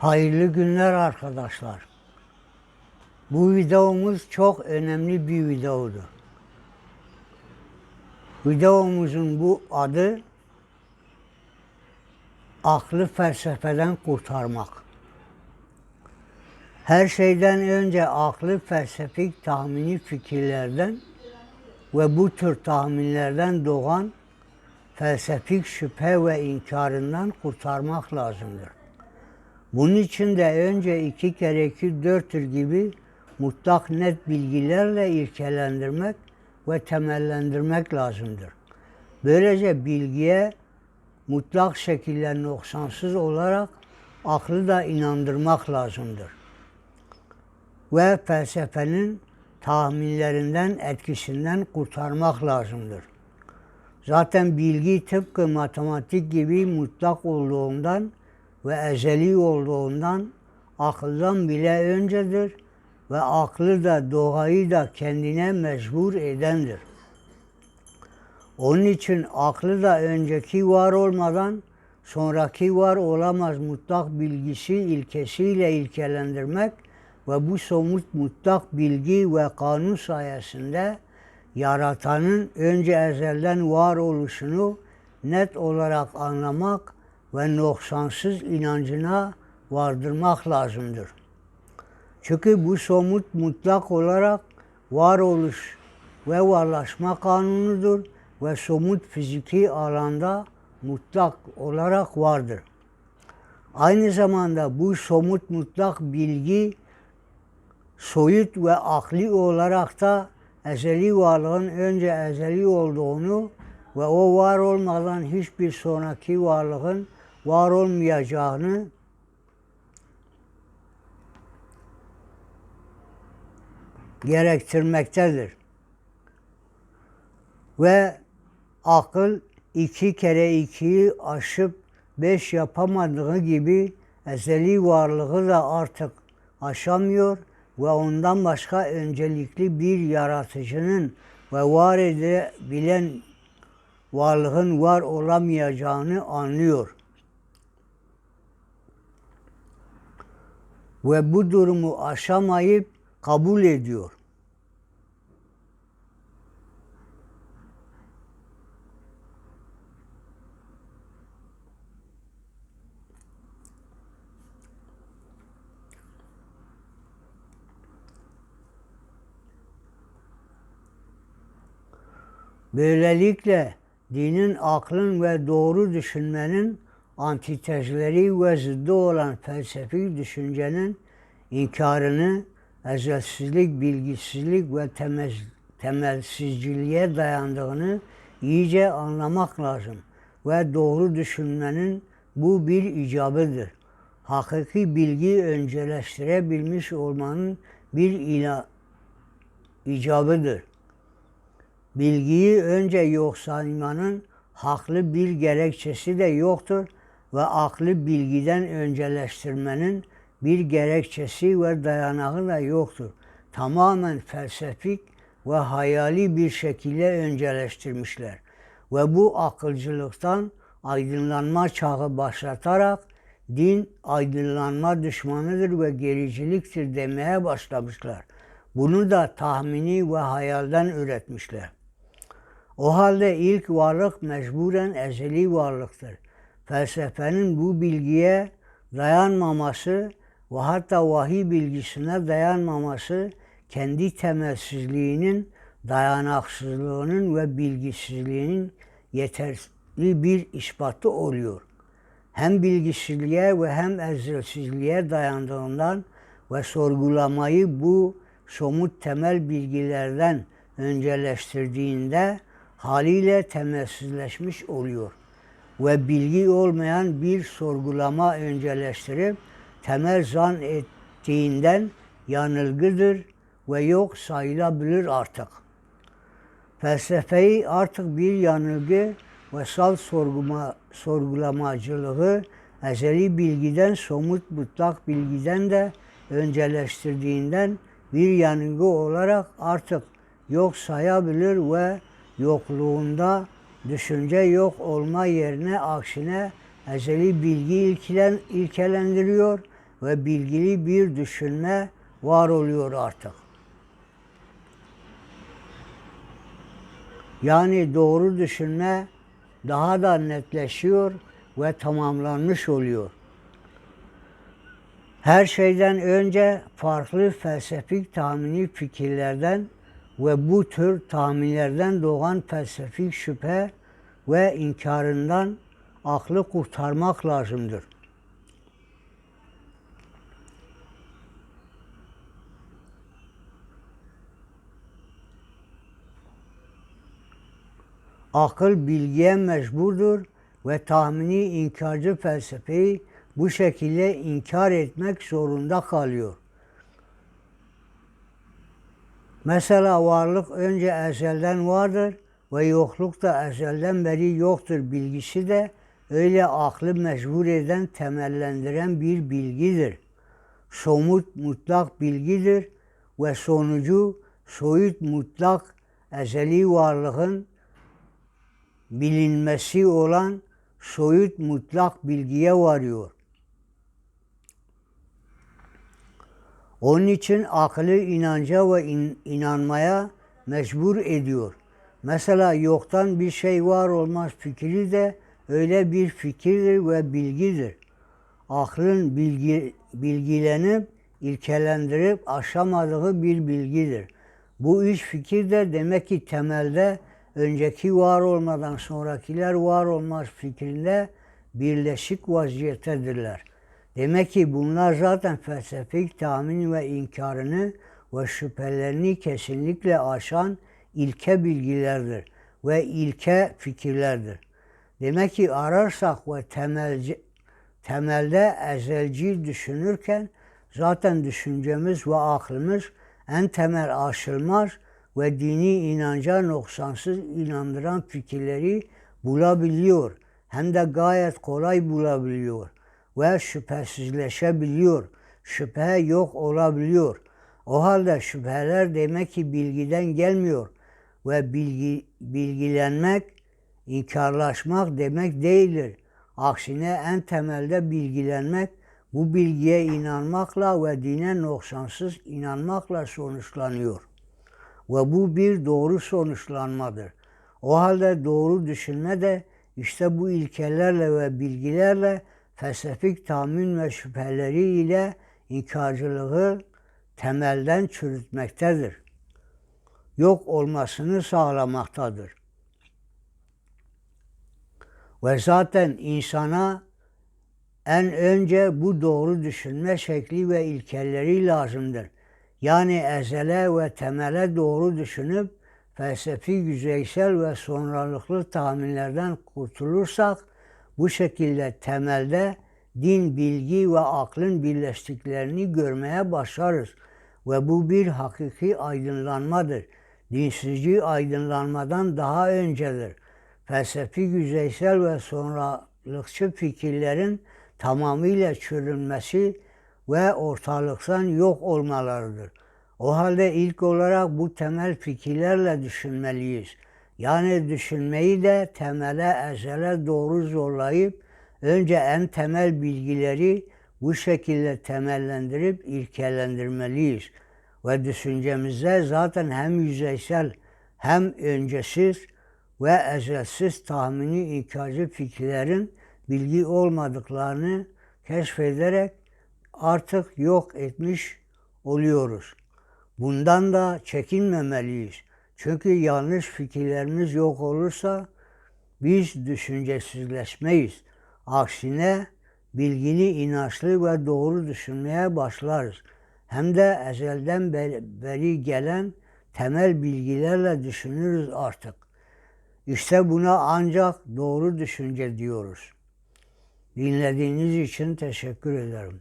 Hayırlı günler arkadaşlar. Bu videomuz çok önemli bir videodur. Videomuzun bu adı aklı felsefeden kurtarmak. Her şeyden önce aklı felsefik tahmini fikirlerden ve bu tür tahminlerden doğan felsefik şüphe ve inkarından kurtarmak lazımdır. Bunun için de önce iki kere iki dörttür gibi mutlak net bilgilerle ilkelendirmek ve temellendirmek lazımdır. Böylece bilgiye mutlak şekilde noksansız olarak aklı da inandırmak lazımdır. Ve felsefenin tahminlerinden, etkisinden kurtarmak lazımdır. Zaten bilgi tıpkı matematik gibi mutlak olduğundan ve ezeli olduğundan akıldan bile öncedir ve aklı da doğayı da kendine mecbur edendir. Onun için aklı da önceki var olmadan sonraki var olamaz mutlak bilgisi ilkesiyle ilkelendirmek ve bu somut mutlak bilgi ve kanun sayesinde yaratanın önce ezelden var oluşunu net olarak anlamak ve noksansız inancına vardırmak lazımdır. Çünkü bu somut mutlak olarak varoluş ve varlaşma kanunudur ve somut fiziki alanda mutlak olarak vardır. Aynı zamanda bu somut mutlak bilgi soyut ve akli olarak da ezeli varlığın önce ezeli olduğunu ve o var olmadan hiçbir sonraki varlığın var olmayacağını gerektirmektedir. Ve akıl iki kere ikiyi aşıp beş yapamadığı gibi ezeli varlığı da artık aşamıyor ve ondan başka öncelikli bir yaratıcının ve var edebilen varlığın var olamayacağını anlıyor. Ve bu durumu aşamayıp kabul ediyor. Böylelikle dinin aklın ve doğru düşünmenin antitezleri ve zıddı olan felsefi düşüncenin inkarını ezelsizlik, bilgisizlik ve temel, temelsizciliğe dayandığını iyice anlamak lazım. Ve doğru düşünmenin bu bir icabıdır. Hakiki bilgi önceleştirebilmiş olmanın bir ila, icabıdır. Bilgiyi önce yok saymanın haklı bir gerekçesi de yoktur ve aklı bilgiden önceleştirmenin bir gerekçesi ve dayanağı da yoktur. Tamamen felsefik ve hayali bir şekilde önceleştirmişler. Ve bu akılcılıktan aydınlanma çağı başlatarak din aydınlanma düşmanıdır ve gericiliktir demeye başlamışlar. Bunu da tahmini ve hayalden üretmişler. O halde ilk varlık mecburen ezeli varlıktır. Felsefenin bu bilgiye dayanmaması ve hatta vahiy bilgisine dayanmaması kendi temelsizliğinin, dayanaksızlığının ve bilgisizliğinin yeterli bir ispatı oluyor. Hem bilgisizliğe ve hem ezelsizliğe dayandığından ve sorgulamayı bu somut temel bilgilerden önceleştirdiğinde haliyle temelsizleşmiş oluyor. Ve bilgi olmayan bir sorgulama önceleştirip temel zan ettiğinden yanılgıdır ve yok sayılabilir artık. Felsefeyi artık bir yanılgı ve salt sorguma, sorgulamacılığı ezeli bilgiden somut mutlak bilgiden de önceleştirdiğinden bir yanılgı olarak artık yok sayabilir ve yokluğunda düşünce yok olma yerine aksine ezeli bilgi ilkilen, ilkelendiriyor ve bilgili bir düşünme var oluyor artık. Yani doğru düşünme daha da netleşiyor ve tamamlanmış oluyor. Her şeyden önce farklı felsefik tahmini fikirlerden ve bu tür tahminlerden doğan felsefik şüphe ve inkarından aklı kurtarmak lazımdır. Akıl bilgiye mecburdur ve tahmini inkarcı felsefeyi bu şekilde inkar etmek zorunda kalıyor. Mesela varlık önce ezelden vardır ve yokluk da ezelden beri yoktur bilgisi de öyle aklı mecbur eden, temellendiren bir bilgidir. Somut mutlak bilgidir ve sonucu soyut mutlak ezeli varlığın bilinmesi olan soyut mutlak bilgiye varıyor. Onun için aklı inanca ve in, inanmaya mecbur ediyor. Mesela yoktan bir şey var olmaz fikri de öyle bir fikirdir ve bilgidir. Aklın bilgi, bilgilenip, ilkelendirip aşamadığı bir bilgidir. Bu üç fikir de demek ki temelde önceki var olmadan sonrakiler var olmaz fikrinde birleşik vaziyettedirler. Demek ki bunlar zaten felsefik tahmin ve inkarını ve şüphelerini kesinlikle aşan ilke bilgilerdir ve ilke fikirlerdir. Demek ki ararsak ve temelci, temelde ezelci düşünürken zaten düşüncemiz ve aklımız en temel aşılmaz ve dini inanca noksansız inandıran fikirleri bulabiliyor. Hem de gayet kolay bulabiliyor ve şüphesizleşebiliyor. Şüphe yok olabiliyor. O halde şüpheler demek ki bilgiden gelmiyor ve bilgi, bilgilenmek, inkarlaşmak demek değildir. Aksine en temelde bilgilenmek, bu bilgiye inanmakla ve dine noksansız inanmakla sonuçlanıyor. Ve bu bir doğru sonuçlanmadır. O halde doğru düşünme de işte bu ilkelerle ve bilgilerle felsefik tahmin ve şüpheleri ile inkarcılığı temelden çürütmektedir. Yok olmasını sağlamaktadır. Ve zaten insana en önce bu doğru düşünme şekli ve ilkeleri lazımdır. Yani ezele ve temele doğru düşünüp felsefi yüzeysel ve sonralıklı tahminlerden kurtulursak bu şekilde temelde din, bilgi ve aklın birleştiklerini görmeye başlarız. Ve bu bir hakiki aydınlanmadır. Dinsizci aydınlanmadan daha öncedir. Felsefi yüzeysel ve sonralıkçı fikirlerin tamamıyla çürünmesi ve ortalıktan yok olmalarıdır. O halde ilk olarak bu temel fikirlerle düşünmeliyiz. Yani düşünmeyi de temele, ezele doğru zorlayıp önce en temel bilgileri bu şekilde temellendirip ilkelendirmeliyiz. Ve düşüncemizde zaten hem yüzeysel hem öncesiz ve ezelsiz tahmini inkarcı fikirlerin bilgi olmadıklarını keşfederek artık yok etmiş oluyoruz. Bundan da çekinmemeliyiz. Çünkü yanlış fikirlerimiz yok olursa biz düşüncesizleşmeyiz. Aksine bilgili, inançlı ve doğru düşünmeye başlarız. Hem de ezelden beri gelen temel bilgilerle düşünürüz artık. İşte buna ancak doğru düşünce diyoruz. Dinlediğiniz için teşekkür ederim.